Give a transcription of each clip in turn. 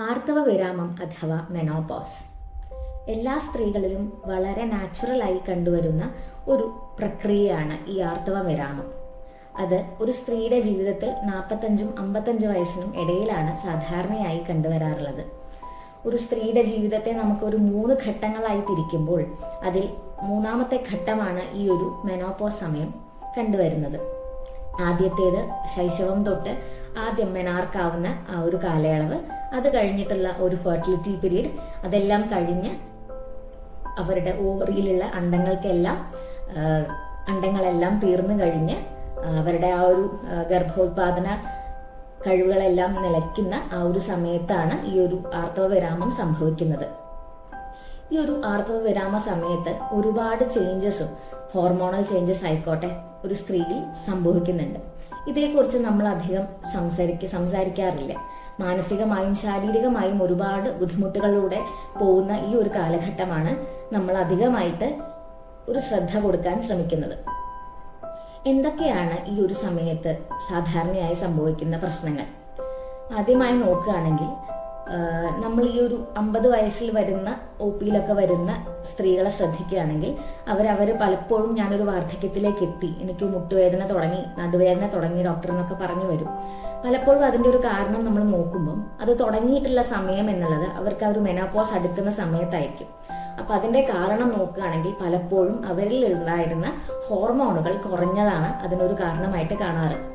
ആർത്തവ വിരാമം അഥവാ മെനോപോസ് എല്ലാ സ്ത്രീകളിലും വളരെ നാച്ചുറലായി കണ്ടുവരുന്ന ഒരു പ്രക്രിയയാണ് ഈ ആർത്തവ വിരാമം അത് ഒരു സ്ത്രീയുടെ ജീവിതത്തിൽ നാൽപ്പത്തഞ്ചും അമ്പത്തഞ്ച് വയസ്സിനും ഇടയിലാണ് സാധാരണയായി കണ്ടുവരാറുള്ളത്. ഒരു സ്ത്രീയുടെ ജീവിതത്തെ നമുക്ക് ഒരു മൂന്ന് ഘട്ടങ്ങളായി തിരിക്കുമ്പോൾ അതിൽ മൂന്നാമത്തെ ഘട്ടമാണ് ഈ ഒരു മെനോപോസ് സമയം കണ്ടുവരുന്നത്. ആദ്യത്തേത് ശൈശവം തൊട്ട് ആദ്യം മെനാർക്കാവുന്ന ആ ഒരു കാലയളവ്. അത് കഴിഞ്ഞിട്ടുള്ള ഒരു ഫെർട്ടിലിറ്റി പീരീഡ് അതെല്ലാം കഴിഞ്ഞ് അവരുടെ ഓവറിയിലുള്ള അണ്ടങ്ങൾക്കെല്ലാം അണ്ടങ്ങളെല്ലാം തീർന്നു കഴിഞ്ഞ് അവരുടെ ആ ഒരു ഗർഭോത്പാദന കഴിവുകളെല്ലാം നിലയ്ക്കുന്ന ആ ഒരു സമയത്താണ് ഈ ഒരു ആർത്തവ വിരാമം സംഭവിക്കുന്നത്. ഈ ഒരു ആർത്തവ വിരാമ സമയത്ത് ഒരുപാട് ചേഞ്ചസും ഹോർമോണൽ ചേഞ്ചസ് ആയിക്കോട്ടെ ഒരു സ്ത്രീയിൽ സംഭവിക്കുന്നുണ്ട്. ഇതേക്കുറിച്ച് നമ്മൾ അധികം സംസാരിക്ക സംസാരിക്കാറില്ല. മാനസികമായും ശാരീരികമായും ഒരുപാട് ബുദ്ധിമുട്ടുകളിലൂടെ പോകുന്ന ഈ ഒരു കാലഘട്ടമാണ് നമ്മൾ അധികമായിട്ട് ഒരു ശ്രദ്ധ കൊടുക്കാൻ ശ്രമിക്കുന്നത്. എന്തൊക്കെയാണ് ഈ ഒരു സമയത്ത് സാധാരണയായി സംഭവിക്കുന്ന പ്രശ്നങ്ങൾ? ആദ്യമായി നോക്കുകയാണെങ്കിൽ നമ്മൾ ഈ ഒരു അമ്പത് വയസ്സിൽ വരുന്ന ഒ പിയിലൊക്കെ വരുന്ന സ്ത്രീകളെ ശ്രദ്ധിക്കുകയാണെങ്കിൽ അവരവർ പലപ്പോഴും ഞാനൊരു വാർദ്ധക്യത്തിലേക്ക് എത്തി എനിക്ക് മുട്ടുവേദന തുടങ്ങി നടുവേദന തുടങ്ങി ഡോക്ടർ എന്നൊക്കെ പറഞ്ഞു വരും. പലപ്പോഴും അതിന്റെ ഒരു കാരണം നമ്മൾ നോക്കുമ്പം അത് തുടങ്ങിയിട്ടുള്ള സമയം എന്നുള്ളത് അവർക്ക് ആ ഒരു മെനോപോസ് അടുക്കുന്ന സമയത്തായിരിക്കും. അപ്പൊ അതിന്റെ കാരണം നോക്കുകയാണെങ്കിൽ പലപ്പോഴും അവരിൽ ഉണ്ടായിരുന്ന ഹോർമോണുകൾ കുറഞ്ഞതാണ് അതിനൊരു കാരണമായിട്ട് കാണാറ്.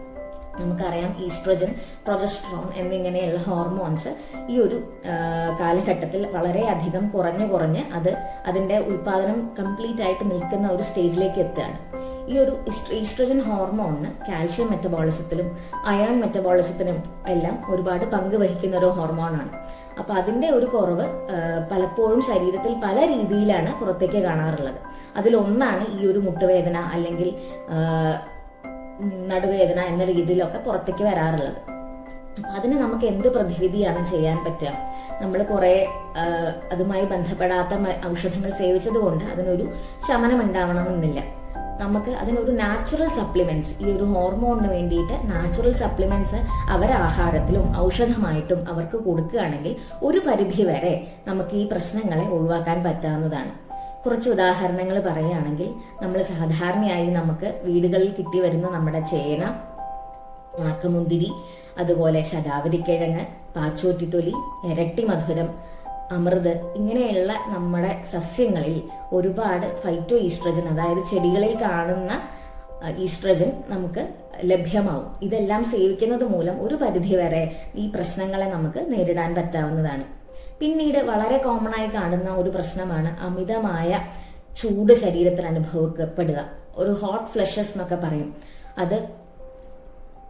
നമുക്കറിയാം ഈസ്ട്രജൻ പ്രൊജസ്ട്രോൺ എന്നിങ്ങനെയുള്ള ഹോർമോൺസ് ഈ ഒരു കാലഘട്ടത്തിൽ വളരെയധികം കുറഞ്ഞു കുറഞ്ഞ് അത് അതിന്റെ ഉൽപാദനം കംപ്ലീറ്റ് ആയിട്ട് നിൽക്കുന്ന ഒരു സ്റ്റേജിലേക്ക് എത്തുകയാണ്. ഈ ഒരു ഈസ്ട്രജൻ ഹോർമോണിന് കാൽഷ്യം മെറ്റബോളിസത്തിലും അയൺ മെറ്റബോളിസത്തിനും എല്ലാം ഒരുപാട് പങ്ക് വഹിക്കുന്ന ഒരു ഹോർമോണാണ്. അപ്പൊ അതിന്റെ ഒരു കുറവ് പലപ്പോഴും ശരീരത്തിൽ പല രീതിയിലാണ് പുറത്തേക്ക് കാണാറുള്ളത്. അതിലൊന്നാണ് ഈ ഒരു മുട്ടുവേദന അല്ലെങ്കിൽ നടുവേദന എന്ന രീതിയിലൊക്കെ പുറത്തേക്ക് വരാറുള്ളത്. അതിന് നമുക്ക് എന്ത് പ്രതിവിധിയാണ് ചെയ്യാൻ പറ്റുക? നമ്മൾ കുറെ അതുമായി ബന്ധപ്പെടാത്ത ഔഷധങ്ങൾ സേവിച്ചത് കൊണ്ട് അതിനൊരു ശമനം ഉണ്ടാവണമെന്നില്ല. നമുക്ക് അതിനൊരു നാച്ചുറൽ സപ്ലിമെന്റ്സ് ഈ ഒരു ഹോർമോണിന് വേണ്ടിയിട്ട് നാച്ചുറൽ സപ്ലിമെന്റ്സ് അവർ ആഹാരത്തിലും ഔഷധമായിട്ടും അവർക്ക് കൊടുക്കുകയാണെങ്കിൽ ഒരു പരിധി വരെ നമുക്ക് ഈ പ്രശ്നങ്ങളെ ഒഴിവാക്കാൻ പറ്റാവുന്നതാണ്. കുറച്ച് ഉദാഹരണങ്ങൾ പറയുകയാണെങ്കിൽ നമ്മൾ സാധാരണയായി നമുക്ക് വീടുകളിൽ കിട്ടി വരുന്ന നമ്മുടെ ചേന ഉണക്കമുന്തിരി അതുപോലെ ശതാവരിക്കിഴങ്ങ് പാച്ചോറ്റിത്തൊലി ഇരട്ടി മധുരം അമൃത് ഇങ്ങനെയുള്ള നമ്മുടെ സസ്യങ്ങളിൽ ഒരുപാട് ഫൈറ്റോ ഈസ്ട്രജൻ അതായത് ചെടികളിൽ കാണുന്ന ഈസ്ട്രജൻ നമുക്ക് ലഭ്യമാവും. ഇതെല്ലാം സേവിക്കുന്നത് മൂലം ഒരു പരിധി വരെ ഈ പ്രശ്നങ്ങളെ നമുക്ക് നേരിടാൻ പറ്റാവുന്നതാണ്. പിന്നീട് വളരെ കോമൺ ആയി കാണുന്ന ഒരു പ്രശ്നമാണ് അമിതമായ ചൂട് ശരീരത്തിൽ അനുഭവപ്പെടുക. ഒരു ഹോട്ട് ഫ്ലഷസ് എന്നൊക്കെ പറയും. അത്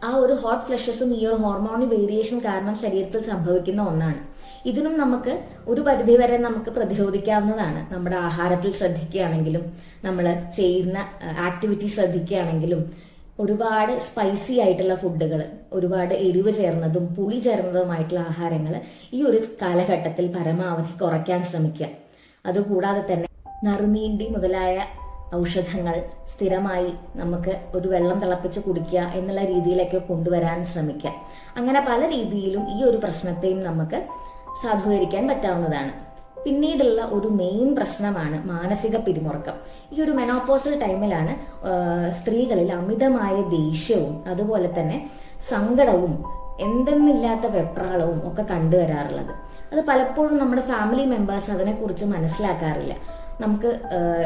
ആ ഒരു ഹോട്ട് ഫ്ലഷസും ഈ ഒരു ഹോർമോണൽ വേരിയേഷൻ കാരണം ശരീരത്തിൽ സംഭവിക്കുന്ന ഒന്നാണ്. ഇതിനും നമുക്ക് ഒരു പരിധി വരെ നമുക്ക് പ്രതിരോധിക്കാവുന്നതാണ്. നമ്മുടെ ആഹാരത്തിൽ ശ്രദ്ധിക്കുകയാണെങ്കിലും നമ്മൾ ചെയ്യുന്ന ആക്ടിവിറ്റി ശ്രദ്ധിക്കുകയാണെങ്കിലും ഒരുപാട് സ്പൈസി ആയിട്ടുള്ള ഫുഡുകൾ ഒരുപാട് എരിവ് ചേർന്നതും പുളി ചേർന്നതുമായിട്ടുള്ള ആഹാരങ്ങൾ ഈ ഒരു കാലഘട്ടത്തിൽ പരമാവധി കുറയ്ക്കാൻ ശ്രമിക്കുക. അതുകൂടാതെ തന്നെ നറുനീണ്ടി മുതലായ ഔഷധങ്ങൾ സ്ഥിരമായി നമുക്ക് ഒരു വെള്ളം തിളപ്പിച്ച് കുടിക്കുക എന്നുള്ള രീതിയിലൊക്കെ കൊണ്ടുവരാൻ ശ്രമിക്കുക. അങ്ങനെ പല രീതിയിലും ഈ ഒരു പ്രശ്നത്തെയും നമുക്ക് സാധൂകരിക്കാൻ പറ്റാവുന്നതാണ്. പിന്നീടുള്ള ഒരു മെയിൻ പ്രശ്നമാണ് മാനസിക പിരിമുറുക്കം. ഈ ഒരു മെനോപോസൽ ടൈമിലാണ് സ്ത്രീകളിൽ അമിതമായ ദേഷ്യവും അതുപോലെ തന്നെ സങ്കടവും എന്തെന്നില്ലാത്ത വെപ്രാളവും ഒക്കെ കണ്ടുവരാറുള്ളത്. അത് പലപ്പോഴും നമ്മുടെ ഫാമിലി മെമ്പേഴ്സ് അതിനെക്കുറിച്ച് മനസ്സിലാക്കാറില്ല. നമുക്ക്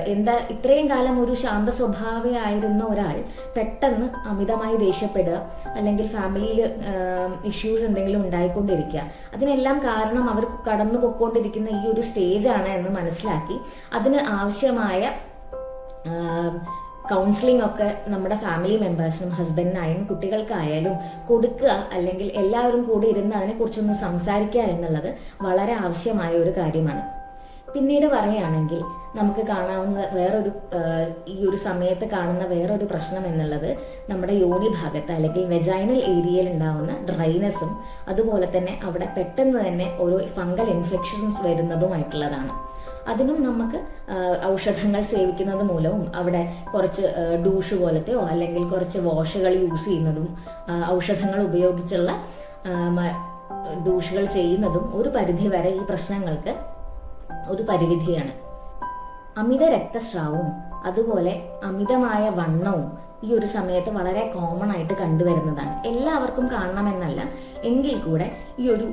എന്താ ഇത്രയും കാലം ഒരു ശാന്ത സ്വഭാവമായിരുന്ന ഒരാൾ പെട്ടെന്ന് അമിതമായി ദേഷ്യപ്പെടുക അല്ലെങ്കിൽ ഫാമിലിയിൽ ഇഷ്യൂസ് എന്തെങ്കിലും ഉണ്ടായിക്കൊണ്ടിരിക്കുക. അതിനെല്ലാം കാരണം അവർ കടന്നു പോയിക്കൊണ്ടിരിക്കുന്ന ഈ ഒരു സ്റ്റേജാണ് എന്ന് മനസ്സിലാക്കി. അതിന് ആവശ്യമായ കൗൺസിലിംഗ് ഒക്കെ നമ്മുടെ ഫാമിലി മെമ്പേഴ്സിനും ഹസ്ബൻഡിനായാലും കുട്ടികൾക്കായാലും കൊടുക്കുക അല്ലെങ്കിൽ എല്ലാവരും കൂടി ഇരുന്ന് അതിനെക്കുറിച്ചൊന്ന് സംസാരിക്കുക എന്നുള്ളത് വളരെ ആവശ്യമായ ഒരു കാര്യമാണ്. പിന്നീട് പറയുകയാണെങ്കിൽ നമുക്ക് കാണാവുന്ന വേറൊരു ഈ ഒരു സമയത്ത് കാണുന്ന വേറൊരു പ്രശ്നം എന്നുള്ളത് നമ്മുടെ യോനി ഭാഗത്ത് അല്ലെങ്കിൽ വെജൈനൽ ഏരിയയിൽ ഉണ്ടാവുന്ന ഡ്രൈനസും അതുപോലെ തന്നെ അവിടെ പെട്ടെന്ന് തന്നെ ഓരോ ഫംഗൽ ഇൻഫെക്ഷൻസ് വരുന്നതുമായിട്ടുള്ളതാണ്. അതിനും നമുക്ക് ഔഷധങ്ങൾ സേവിക്കുന്നത് മൂലവും അവിടെ കുറച്ച് ഡൂഷ് പോലത്തെയോ അല്ലെങ്കിൽ കുറച്ച് വാഷുകൾ യൂസ് ചെയ്യുന്നതും ഔഷധങ്ങൾ ഉപയോഗിച്ചുള്ള ഡൂഷുകൾ ചെയ്യുന്നതും ഒരു പരിധി വരെ ഈ പ്രശ്നങ്ങൾക്ക് ഒരു പരിവിധിയാണ്. അമിത രക്തസ്രാവവും അതുപോലെ അമിതമായ വണ്ണവും ഈ ഒരു സമയത്ത് വളരെ കോമൺ ആയിട്ട് കണ്ടുവരുന്നതാണ്. എല്ലാവർക്കും കാണണമെന്നല്ല. എങ്കിൽ കൂടെ ഈ ഒരു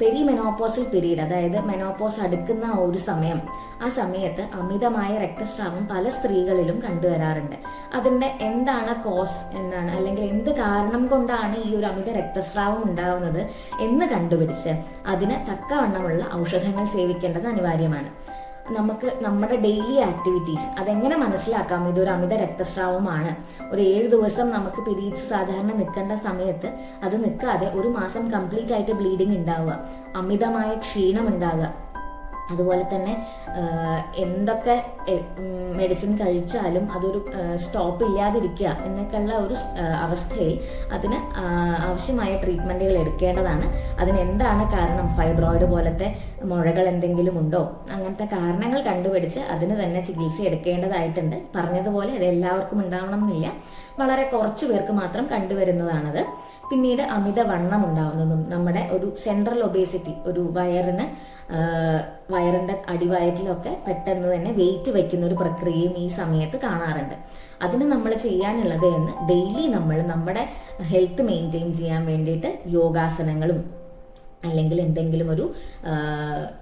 പെരി മെനോപ്പോസൽ പീരീഡ് അതായത് മെനോപ്പോസ് അടുക്കുന്ന ഒരു സമയം ആ സമയത്ത് അമിതമായ രക്തസ്രാവം പല സ്ത്രീകളിലും കണ്ടുവരാറുണ്ട്. അതിന്റെ എന്താണ് കോസ് എന്നാണ് അല്ലെങ്കിൽ എന്ത് കാരണം കൊണ്ടാണ് ഈ ഒരു അമിത രക്തസ്രാവം ഉണ്ടാവുന്നത് എന്ന് കണ്ടുപിടിച്ച് അതിന് തക്കവണ്ണമുള്ള ഔഷധങ്ങൾ സേവിക്കേണ്ടത് അനിവാര്യമാണ്. നമുക്ക് നമ്മുടെ ഡെയിലി ആക്ടിവിറ്റീസ് അതെങ്ങനെ മനസ്സിലാക്കാം? ഇതൊരു അമിത രക്തസ്രാവമാണ്. ഒരു ഏഴ് ദിവസം നമുക്ക് പിരീഡ്സ് സാധാരണ നിൽക്കേണ്ട സമയത്ത് അത് നിൽക്കാതെ ഒരു മാസം കംപ്ലീറ്റ് ആയിട്ട് ബ്ലീഡിങ് ഉണ്ടാവുക. അമിതമായ ക്ഷീണം ഉണ്ടാകുക അതുപോലെ തന്നെ എന്തൊക്കെ മെഡിസിൻ കഴിച്ചാലും അതൊരു സ്റ്റോപ്പ് ഇല്ലാതിരിക്കുക എന്നൊക്കെയുള്ള ഒരു അവസ്ഥയിൽ അതിന് ആവശ്യമായ ട്രീറ്റ്മെന്റുകൾ എടുക്കേണ്ടതാണ്. അതിന് എന്താണ് കാരണം? ഫൈബ്രോയിഡ് പോലത്തെ മുഴകൾ എന്തെങ്കിലും ഉണ്ടോ? അങ്ങനത്തെ കാരണങ്ങൾ കണ്ടുപിടിച്ച് അതിന് തന്നെ ചികിത്സ എടുക്കേണ്ടതായിട്ടുണ്ട്. പറഞ്ഞതുപോലെ അത് എല്ലാവർക്കും ഉണ്ടാവണം എന്നില്ല വളരെ കുറച്ച് പേർക്ക് മാത്രം കണ്ടുവരുന്നതാണത്. പിന്നീട് അമിത വണ്ണം ഉണ്ടാവുന്നതും നമ്മുടെ ഒരു സെൻട്രൽ ഒബേസിറ്റി ഒരു വയറിന് ആഹ് വയറിന്റെ അടിവയറ്റിലൊക്കെ പെട്ടെന്ന് തന്നെ വെയിറ്റ് വെക്കുന്ന ഒരു പ്രക്രിയയും ഈ സമയത്ത് കാണാറുണ്ട്. അതിന് നമ്മൾ ചെയ്യാനുള്ളത് എന്ന് ഡെയിലി നമ്മൾ നമ്മുടെ ഹെൽത്ത് മെയിന്റെയിൻ ചെയ്യാൻ വേണ്ടിയിട്ട് യോഗാസനങ്ങളും അല്ലെങ്കിൽ എന്തെങ്കിലും ഒരു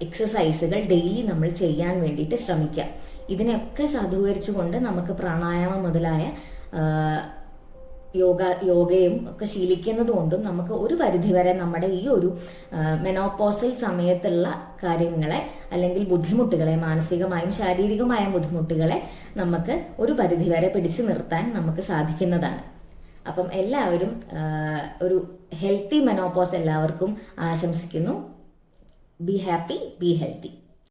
എക്സസൈസുകൾ ഡെയിലി നമ്മൾ ചെയ്യാൻ വേണ്ടിയിട്ട് ശ്രമിക്കുക. ഇതിനെയൊക്കെ സാധൂകരിച്ചുകൊണ്ട് നമുക്ക് പ്രാണായാമം മുതലായ യോഗ യോഗയും ഒക്കെ ശീലിക്കുന്നത് കൊണ്ടും നമുക്ക് ഒരു പരിധിവരെ നമ്മുടെ ഈ ഒരു മെനോപോസൽ സമയത്തുള്ള കാര്യങ്ങളെ അല്ലെങ്കിൽ ബുദ്ധിമുട്ടുകളെ മാനസികമായും ശാരീരികമായും ബുദ്ധിമുട്ടുകളെ നമുക്ക് ഒരു പരിധിവരെ പിടിച്ചു നിർത്താൻ നമുക്ക് സാധിക്കുന്നതാണ്. അപ്പം എല്ലാവരും ഒരു ഹെൽത്തി മെനോപോസ് എല്ലാവർക്കും ആശംസിക്കുന്നു. Be happy be healthy